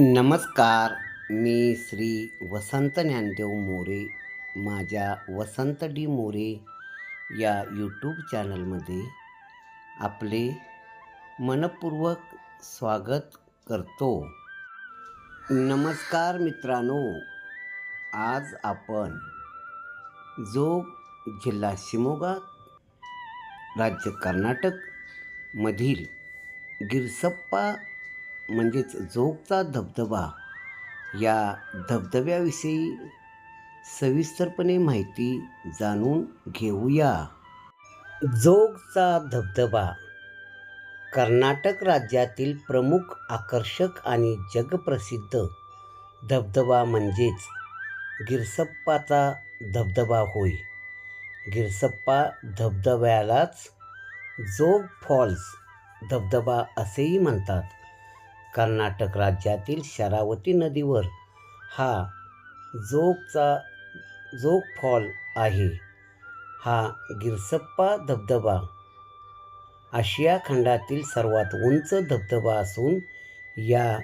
नमस्कार मी श्री वसंत ज्ञानदेव मोरे माझ्या वसंत डी मोरे या यूट्यूब चॅनलमध्ये आपले मनपूर्वक स्वागत करतो. नमस्कार मित्रांनो आज आपण जोग जिल्हा शिमोगा राज्य कर्नाटकमधील गिरसप्पा म्हणजेच जोगचा धबधबा या धबधब्याविषयी सविस्तरपणे माहिती जाणून घेऊया. जोगचा धबधबा कर्नाटक राज्यातील प्रमुख आकर्षक आणि जगप्रसिद्ध धबधबा म्हणजेच गिरसप्पाचा धबधबा होय. गिरसप्पा धबधब्यालाच जोग फॉल्स धबधबा असेही म्हणतात. कर्नाटक राज्यातील शरावती नदीवर. हा जोगचा जोग फॉल आहे. हा गिरसप्पा धबधबा. आशिया खंडातील सर्वात उंच धबधबा असून या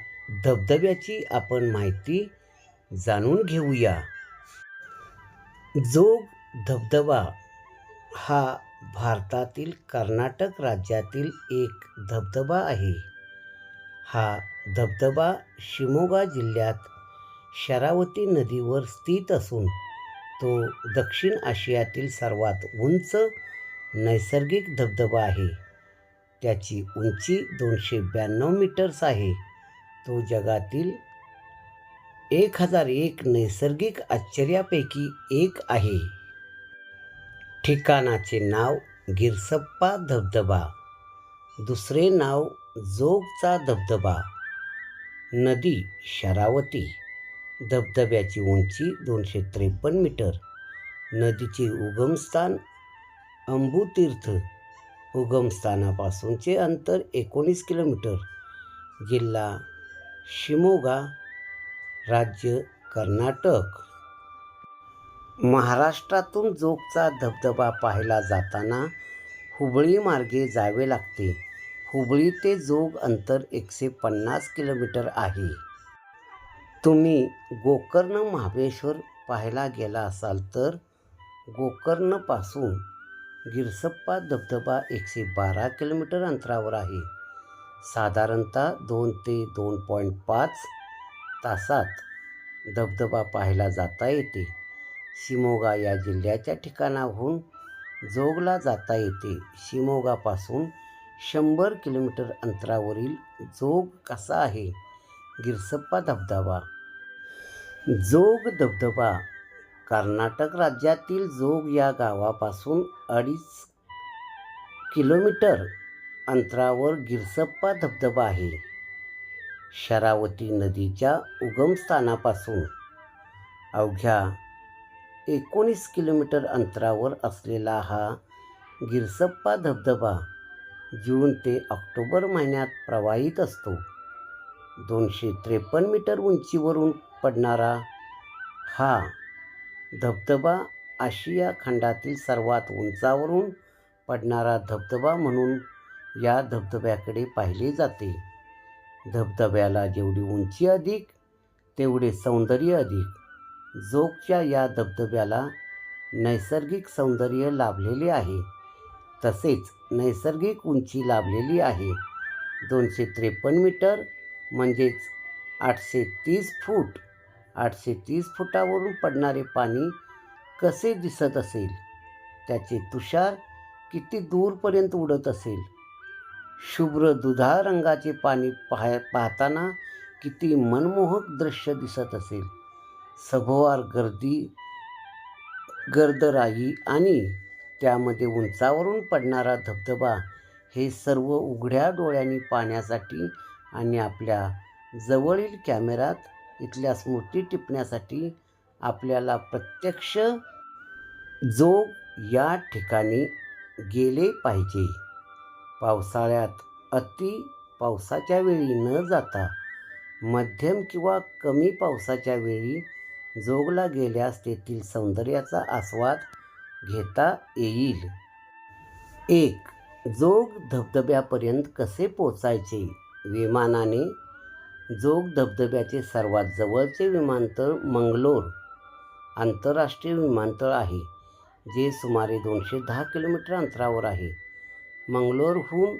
धबधब्याची आपण माहिती जाणून घेऊया. जोग धबधबा हा भारतातील कर्नाटक राज्यातील एक धबधबा आहे. हा धबधबा शिमोगा जिल्ह्यात शरावती नदीवर स्थित असून तो दक्षिण आशियातील सर्वात उंच नैसर्गिक धबधबा आहे. त्याची उंची दोनशे ब्याण्णव मीटर्स आहे. तो जगातील एक हजार एक नैसर्गिक आश्चर्यापैकी एक आहे. ठिकाणाचे नाव गिरसप्पा धबधबा. दुसरे नाव जोगचा धबधबा. नदी शरावती. धबधब्याची उंची दोनशे त्रेपन्न मीटर. नदीचे उगमस्थान अंबुतीर्थ. उगमस्थानापासूनचे अंतर एकोणीस किलोमीटर. जिल्हा शिमोगा राज्य कर्नाटक. महाराष्ट्रातून जोगचा धबधबा पाहायला जाताना हुबळी मार्गे जावे लागते. हुबळी ते जोग अंतर एकशे पन्नास किलोमीटर आहे. तुम्ही गोकर्ण महाबळेश्वर पाहायला गेला असाल तर गोकर्णपासून गिरसप्पा धबधबा एकशे बारा किलोमीटर अंतरावर आहे. साधारणतः दोन ते दोन पॉईंट पाच तासात धबधबा पाहायला जाता येते. शिमोगा या जिल्ह्याच्या ठिकाणाहून जोगला जाता येते. शिमोगापासून शंभर किलोमीटर अंतरावरील जोग कसा आहे? गिरसप्पा धबधबा. जोग धबधबा. कर्नाटक राज्यातील जोग या गावापासून अडीच किलोमीटर अंतरावर गिरसप्पा धबधबा आहे. शरावती नदीच्या उगमस्थानापासून अवघ्या एकोणीस किलोमीटर अंतरावर असलेला हा गिरसप्पा धबधबा जून ते ऑक्टोबर महिन्यात प्रवाहित असतो. दोनशे त्रेपन्न मीटर उंचीवरून पडणारा हा धबधबा आशिया खंडातील सर्वात उंचावरून पडणारा धबधबा म्हणून या धबधब्याकडे पाहिले जाते. धबधब्याला जेवढी उंची अधिक तेवढे सौंदर्य अधिक. जोगच्या या धबधब्याला नैसर्गिक सौंदर्य लाभलेले आहे. तसेच नैसर्गिक उंची लाभलेली आहे. दोनशे त्रेपन्न मीटर म्हणजेच आठशे तीस फूट आठशे तीस फुटावरून पडणारे पाणी कसे दिसत असेल? त्याचे तुषार किती दूरपर्यंत उडत असेल? शुभ्र दुधाळ रंगाचे पाणी पाह पाहताना किती मनमोहक दृश्य दिसत असेल? सभोवार गर्दी गर्दराई आणि त्यामध्ये उंचावरून पडणारा धबधबा हे सर्व उघड्या डोळ्यांनी पाहण्यासाठी आणि आपल्या जवळील कॅमेऱ्यात इथल्या स्मृती टिपण्यासाठी आपल्याला प्रत्यक्ष जो या ठिकाणी गेले पाहिजे. पावसाळ्यात अति पावसाच्या वेळी न जाता मध्यम किंवा कमी पावसाच्या वेळी जोगला गेल्यास तेथील सौंदर्याचा आस्वाद घेता येईल. एक जोग धबधब्यापर्यंत कसे पोचायचे विमानाने जोग धबधब्याचे सर्वात जवळचे विमानतळ मंगलोर आंतरराष्ट्रीय विमानतळ आहे जे सुमारे दोनशे दहा किलोमीटर अंतरावर आहे. मंगलोरहून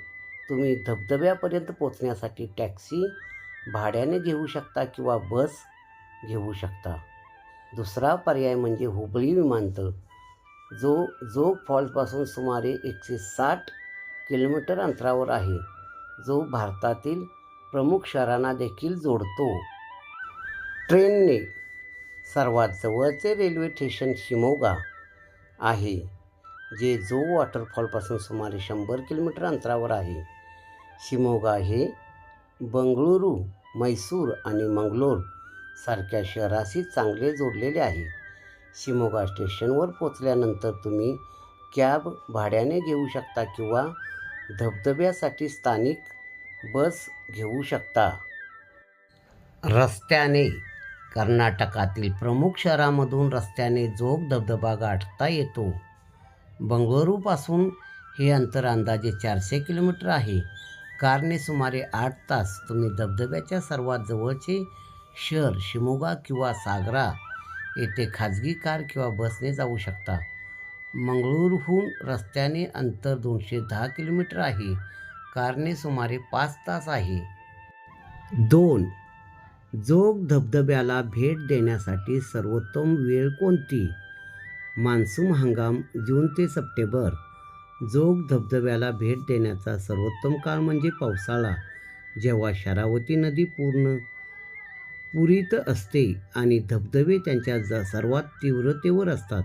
तुम्ही धबधब्यापर्यंत पोचण्यासाठी टॅक्सी भाड्याने घेऊ शकता किंवा बस घेऊ शकता. दुसरा पर्याय म्हणजे हुबळी विमानतळ. जो जोग फॉल्सपासून सुमारे एकशे साठ किलोमीटर अंतरावर आहे जो भारतातील प्रमुख शहरांना देखील जोडतो. ट्रेनने सर्वात जवळचे रेल्वे स्टेशन शिमोगा आहे जे जो वॉटरफॉलपासून सुमारे शंभर किलोमीटर अंतरावर आहे. शिमोगा हे बंगळुरू मैसूर आणि मंगलोर सारख्या शहराशी चांगले जोडलेले आहे. शिमोगा स्टेशनवर पोचल्यानंतर तुम्ही कॅब भाड्याने घेऊ शकता किंवा धबधब्यासाठी स्थानिक बस घेऊ शकता. रस्त्याने कर्नाटकातील प्रमुख शहरामधून रस्त्याने जोग धबधबा गाठता येतो. बंगळुरूपासून हे अंतर अंदाजे चारशे किलोमीटर आहे. कारने सुमारे आठ तास तुम्ही धबधब्याच्या सर्वात जवळचे शहर शिमोगा किंवा सागरा येथे खाजगी कार किंवा बसने जाऊ शकता. मंगळूरहून रस्त्याने अंतर दोनशे दहा किलोमीटर आहे. कारने सुमारे पाच तास आहे. दोन. जोग धबधब्याला भेट देण्यासाठी सर्वोत्तम वेळ कोणती? मान्सून हंगाम जून ते सप्टेंबर. जोग धबधब्याला भेट देण्याचा सर्वोत्तम काळ म्हणजे पावसाळा जेव्हा शरावती नदी पूर्ण पुरीत असते आणि धबधबे त्यांच्या ज सर्वात तीव्रतेवर असतात.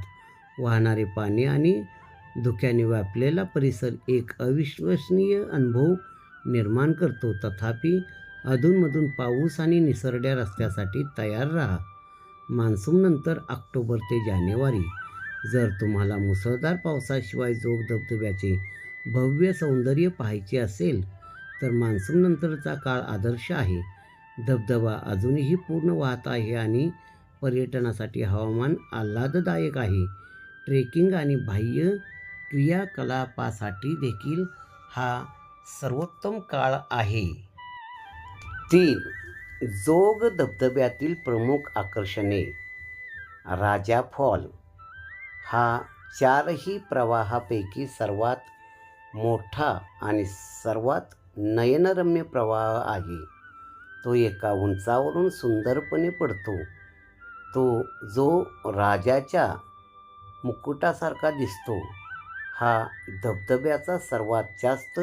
वाहणारे पाणी आणि धुक्याने व्यापलेला परिसर एक अविश्वसनीय अनुभव निर्माण करतो. तथापि अधूनमधून पाऊस आणि निसरड्या रस्त्यासाठी तयार राहा. मान्सूननंतर ऑक्टोबर ते जानेवारी. जर तुम्हाला मुसळधार पावसाशिवाय जोग धबधब्याचे भव्य सौंदर्य पाहायचे असेल तर मान्सूननंतरचा काळ आदर्श आहे. धबधबा अजूनही पूर्ण वाहत आहे आणि पर्यटनासाठी हवामान आल्हाददायक आहे. ट्रेकिंग आणि बाह्य क्रियाकलापासाठी देखील हा सर्वोत्तम काळ आहे. तीन जोग धबधब्यातील प्रमुख आकर्षणे. राजा फॉल हा चारही प्रवाहापैकी सर्वात मोठा आणि सर्वात नयनरम्य प्रवाह आहे. तो एका उंचावरून सुंदरपणे पडतो. तो जो राजाच्या मुकुटासारखा दिसतो हा धबधब्याचा सर्वात जास्त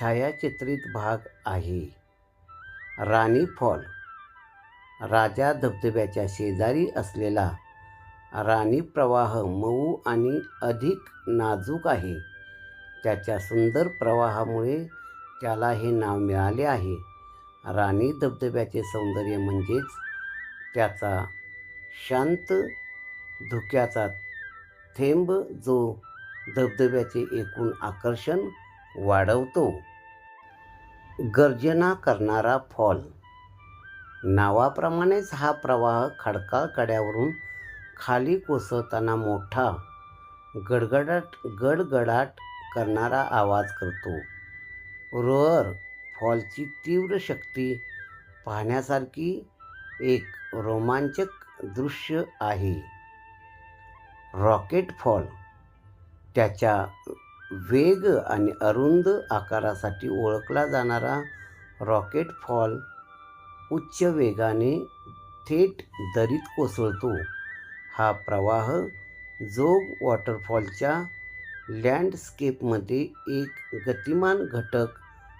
छायाचित्रित भाग आहे. राणी फॉल राजा धबधब्याच्या शेजारी असलेला राणी प्रवाह मऊ आणि अधिक नाजूक आहे. त्याच्या सुंदर प्रवाहामुळे त्याला हे नाव मिळाले आहे. राणी धबधब्याचे सौंदर्य म्हणजेच त्याचा शांत धुक्याचा थेंब जो धबधब्याचे एकूण आकर्षण वाढवतो. गर्जना करणारा फॉल. नावाप्रमाणेच हा प्रवाह खडकाळ कड्यावरून खाली कोसळताना मोठा गडगडाट गडगडाट करणारा आवाज करतो. रोअर फॉलची तीव्र शक्ती पाहण्यासारखी एक रोमांचक दृश्य आहे. रॉकेट फॉल त्याच्या वेग आणि अरुंद आकारासाठी ओळखला जाणारा रॉकेट फॉल उच्च वेगाने थेट दरीत कोसळतो. हा प्रवाह जोग वॉटरफॉलच्या लँडस्केपमध्ये एक गतिमान घटक